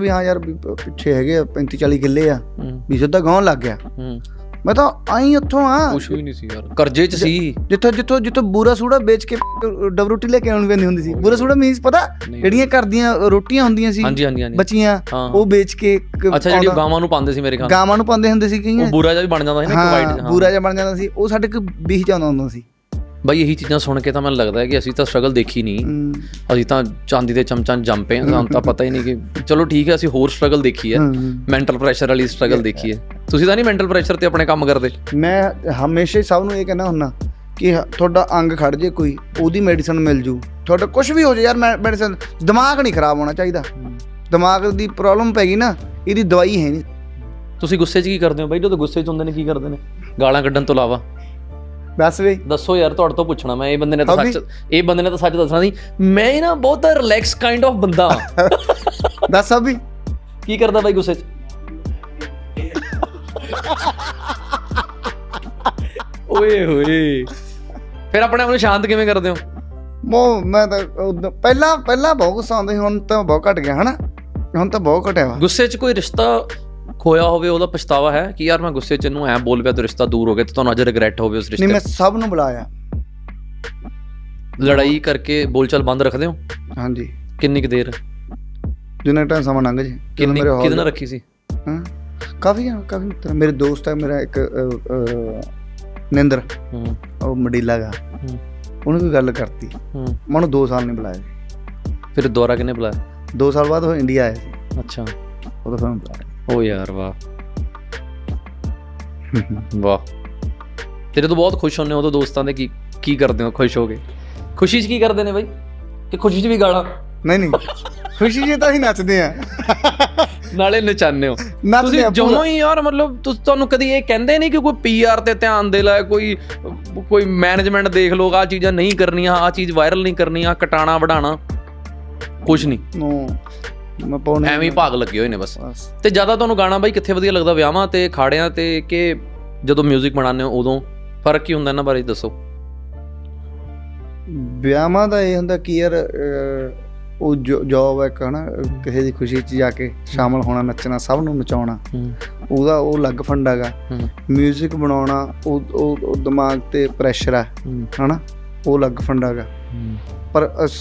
ਵੀ ਹਾਂ ਯਾਰ ਵੀ ਪ- ਪਿੱਛੇ ਹੈਗੇ 35 40 ਕਿੱਲੇ ਆ। ਵੀ ਸਿੱਧਾ ਗਾਉਣ ਲੱਗ ਗਿਆ। ਹੂੰ। ਮੈਂ ਤਾਂ ਆਈ ਉੱਥੋਂ ਆ। ਕੁਛ ਵੀ ਨਹੀਂ ਸੀ ਯਾਰ। ਕਰਜ਼ੇ 'ਚ ਸੀ। ਜਿੱਥੋਂ ਜਿੱਥੋਂ ਜਿੱਥੋਂ ਬੂਰਾ ਸੂੜਾ ਵੇਚ ਕੇ ਡਬਰੂਟੀ ਲੈ ਕੇ ਆਉਣੀ ਪੈਂਦੀ ਹੁੰਦੀ ਸੀ। ਬੂਰਾ ਸੂੜਾ ਮੀਨਸ ਪਤਾ ਨਹੀਂ। ਜਿਹੜੀਆਂ ਘਰ ਦੀਆਂ ਰੋਟੀਆਂ ਹੁੰਦੀਆਂ ਸੀ ਹਾਂਜੀ ਹਾਂਜੀ ਹਾਂਜੀ। ਬੱਚੀਆਂ ਹਾਂ। ਉਹ ਵੇਚ ਕੇ ਅੱਛਾ ਜਿਹੜੀ ਉਹ ਆਉਂਦਾ- ਗਾਵਾਂ ਨੂੰ ਪਾਉਂਦੇ ਸੀ ਮੇਰੇ ਖਿਆਲ। ਗਾਵਾਂ ਨੂੰ ਪਾਉਂਦੇ ਹੁੰਦੇ ਸੀ ਉਹ ਕਈਆਂ ਬੂਰਾ ਜਿਹਾ ਵੀ ਬਣ ਜਾਂਦਾ ਸੀ ਨਾ ਇੱਕ ਵਾਈਟ ਹਾਂ ਬੂਰਾ ਜਿਹਾ ਬਣ ਜਾਂਦਾ ਸੀ। ਉਹ ਸਾਡੇ ਕੋ ਬੀਹ ਜਾਂਦਾ ਹੁੰਦਾ ਸੀ। ਬਾਈ ਇਹੀ ਚੀਜ਼ਾਂ ਸੁਣ ਕੇ ਤਾਂ ਮੈਨੂੰ ਲੱਗਦਾ ਹੈ ਕਿ ਅਸੀਂ ਤਾਂ ਸਟਰਗਲ ਦੇਖੀ ਨਹੀਂ। ਅਸੀਂ ਤਾਂ ਚਾਂਦੀ ਦੇ ਚਮਚਾਂ ਜੰਮ ਪਏ ਸਾਨੂੰ ਤਾਂ ਪਤਾ ਹੀ ਨਹੀਂ ਕਿ ਚਲੋ ਠੀਕ ਹੈ ਅਸੀਂ ਹੋਰ ਸਟਰਗਲ ਦੇਖੀ ਹੈ। ਮੈਂਟਲ ਪ੍ਰੈਸ਼ਰ ਵਾਲੀ ਸਟਰਗਲ ਦੇਖੀ ਹੈ। ਤੁਸੀਂ ਤਾਂ ਨਹੀਂ ਮੈਂਟਲ ਪ੍ਰੈਸ਼ਰ ਤੇ ਆਪਣੇ ਕੰਮ ਕਰਦੇ? ਮੈਂ ਹਮੇਸ਼ਾ ਹੀ ਸਭ ਨੂੰ ਇਹ ਕਹਿਣਾ ਹੁੰਨਾ ਕਿ ਤੁਹਾਡਾ ਅੰਗ ਖੜ ਜੇ ਕੋਈ ਉਹਦੀ ਮੈਡੀਸਨ ਮਿਲ ਜੂ। ਤੁਹਾਡਾ ਕੁਝ ਵੀ ਹੋ ਜੇ ਯਾਰ ਮੈਡੀਸਨ ਦਿਮਾਗ ਨਹੀਂ ਖਰਾਬ ਹੋਣਾ ਚਾਹੀਦਾ। ਦਿਮਾਗ ਦੀ ਪ੍ਰੋਬਲਮ ਪੈ ਗਈ ਨਾ ਇਹਦੀ ਦਵਾਈ ਹੈ ਨਹੀਂ। ਤੁਸੀਂ ਗੁੱਸੇ 'ਚ ਕੀ ਕਰਦੇ ਹੋ ਬਾਈ? ਜਦੋਂ ਗੁੱਸੇ 'ਚ ਹੁੰਦੇ ਨੇ ਕੀ ਕਰਦੇ ਨੇ? ਗਾਲਾਂ ਕੱਢਣ ਤੋਂ ਇਲਾਵਾ। ਬਸ ਵੀ। ਦੱਸੋ ਯਾਰ ਤੁਹਾਡੇ ਤੋਂ ਪੁੱਛਣਾ ਮੈਂ ਇਹ ਬੰਦੇ ਨੇ ਤਾਂ ਸੱਚ ਇਹ ਬੰਦੇ ਨੇ ਤਾਂ ਸੱਚ ਦੱਸਣਾ ਸੀ। ਮੈਂ ਨਾ ਬਹੁਤ ਰਿਲੈਕਸ ਕਾਈਂਡ ਆਫ ਬੰਦਾ। ਦੱਸ ਅਭੀ ਕੀ ਕਰਦਾ ਬਾਈ ਗੁੱਸੇ 'ਚ? ਓਏ ਹੋਏ। ਫਿਰ ਆਪਣੇ ਆਪ ਨੂੰ ਸ਼ਾਂਤ ਕਿਵੇਂ ਕਰਦੇ ਹੋ? ਮੋ ਮੈਂ ਤਾਂ ਉਦੋਂ- ਪਹਿਲਾਂ ਪਹਿਲਾਂ ਬਹੁਤ ਗੁੱਸਾ ਆਉਂਦਾ ਸੀ ਹੁਣ ਤਾਂ ਬਹੁਤ ਘਟ ਗਿਆ ਹਨਾ? ਹੁਣ ਤਾਂ ਬਹੁਤ ਘਟਿਆ ਵਾ। ਗੁੱਸੇ 'ਚ ਕੋਈ ਰਿਸ਼ਤਾ ਖੋਇਆ ਹੋਵੇ ਉਹਦਾ ਪਛਤਾਵਾ ਹੈ ਕਿ ਯਾਰ ਮੈਂ ਗੁੱਸੇ 'ਚ ਇਹਨੂੰ ਐ ਬੋਲ ਪਿਆ ਤੇ ਰਿਸ਼ਤਾ ਦੂਰ ਹੋ ਗਿਆ ਤੇ ਤੁਹਾਨੂੰ ਅੱਜ ਰਿਗਰੈਟ ਹੋਵੇ ਉਸ ਨਹੀਂ ਰਿਸ਼ਤੇ ਮੈਂ ਸਭ ਨੂੰ ਬੁਲਾਇਆ। ਲੜਾਈ ਕਰਕੇ ਬੋਲਚਾਲ ਬੰਦ ਰੱਖਦੇ ਹੋ ਹਾਂਜੀ। ਕਿੰਨੀ ਕੁ ਦੇਰ? ਜਿੰਨਾ ਟਾਈਮ ਸਮਾਂ ਲੰਘ ਜੇ ਕਿੰਨੀ ਹੌਲ- ਰੱਖੀ ਸੀ? ਹਾਂ? ਕਾਫੀ ਆ ਕਾਫੀ ਮਿੱਤਰ ਮੇਰੇ ਦੋਸਤ ਹੈ ਮੇਰਾ ਇੱਕ ਨਿੰਦਰ। ਹੂੰ। ਉਹ ਮਡੀਲਾ ਹੂੰ। ਉਹਨੇ ਕੋਈ ਗੱਲ ਕਰਤੀ। ਹੂੰ। ਮੈਂ ਉਹਨੂੰ 2 ਸਾਲ ਨਹੀਂ ਬੁਲਾਇਆ। ਫਿਰ ਦੁਬਾਰਾ ਕਿਹਨੇ ਬੁਲਾਇਆ? 2 ਸਾਲ ਬਾਅਦ ਉਹ ਇੰਡੀਆ ਆਇਆ ਸੀ। ਅੱਛਾ। ਉਦੋਂ ਫਿਰ ਮੈਂ ਬੁਲਾਇਆ। ਓ ਯਾਰ ਵਾਹ। ਵਾਹ। ਤੇਰੇ ਤੋਂ ਬਹੁਤ ਖੁਸ਼ ਹੁੰਨੇ ਉਦੋਂ ਦੋਸਤਾਂ ਦੇ ਕੀ ਕੀ ਕਰਦੇ ਹੋ ਖੁਸ਼ ਹੋ ਕੇ? ਖੁਸ਼ੀ 'ਚ ਕੀ ਕਰਦੇ ਨੇ ਬਾਈ? ਕਿ ਖੁਸ਼ੀ 'ਚ ਵੀ ਗਾਲਾਂ? ਨਹੀਂ ਨਹੀਂ। ਖੁਸ਼ੀ ਜੇ ਤਾਂ ਹੀ ਨੱਚਦੇ ਆ ਨਾਲੇ ਨਚਾਉਂਦੇ ਹੋ। ਨੱਚਦੇ ਤੁਸੀਂ ਆ ਪੂਰਾ। ਜਮੋਂ ਹੀ ਯਾਰ ਮਤਲਬ ਤੁਸੀਂ ਤੁਹਾਨੂੰ ਕਦੀ ਇਹ ਕਹਿੰਦੇ ਨਹੀਂ ਕਿ ਕੋਈ ਪੀਆਰ ਤੇ ਧਿਆਨ ਦੇ ਲੈ ਕੋਈ ਕੋਈ ਮੈਨੇਜਮੈਂਟ ਦੇਖ ਲੋ ਆ ਚੀਜ਼ਾਂ ਨਹੀਂ ਕਰਨੀਆਂ ਆ ਚੀਜ਼ ਵਾਇਰਲ ਨਹੀਂ ਕਰਨੀ ਆ ਕਟਾਣਾ ਵਢਾਣਾ। ਕੁਝ ਨਹੀਂ। ਨੋ ਮੈਂ ਪਾਉਣੇ ਐਵੇਂ ਹੀ ਭਾਗ ਲੱਗੇ ਹੋਏ ਨੇ ਬਸ ਬਸ ਤੇ ਜਿਆਦਾ ਤੁਹਾਨੂੰ ਗਾਣਾ ਬਾਈ ਕਿੱਥੇ ਵਧੀਆ ਲੱਗਦਾ ਵਿਆਹਾਂ ਤੇ ਖਾੜਿਆਂ ਤੇ ਕਿ ਜਦੋਂ 뮤직 ਬਣਾਉਂਦੇ ਹੋ ਉਦੋਂ ਫਰਕ ਕੀ ਹੁੰਦਾ ਇਹਨਾਂ ਬਾਰੇ ਦੱਸੋ ਵਿਆਹਾਂ ਦਾ ਇਹ ਹੁੰਦਾ ਕਿ ਯਾਰ ਅ, ਉਹ ਜੌਬ ਹੈ ਹਨਾ ਕਿਸੇ ਦੀ ਖੁਸ਼ੀ 'ਚ ਜਾ ਕੇ ਸ਼ਾਮਲ ਹੋਣਾ ਨੱਚਣਾ ਸਭ ਨੂੰ ਨਚਾਉਣਾ ਹੂੰ ਉਹਦਾ ਉਹ ਅਲੱਗ ਫੰਡਾ ਗਾ ਹੂੰ 뮤직 ਬਣਾਉਣਾ ਉਹ ਉਹ ਉਹ ਦਿਮਾਗ ਤੇ ਪ੍ਰੈਸ਼ਰ ਹੈ ਹੂੰ ਹਨਾ ਉਹ ਅਲੱਗ ਫੰਡਾ ਗਾ ਹੂੰ ਪਰ ਅਸ-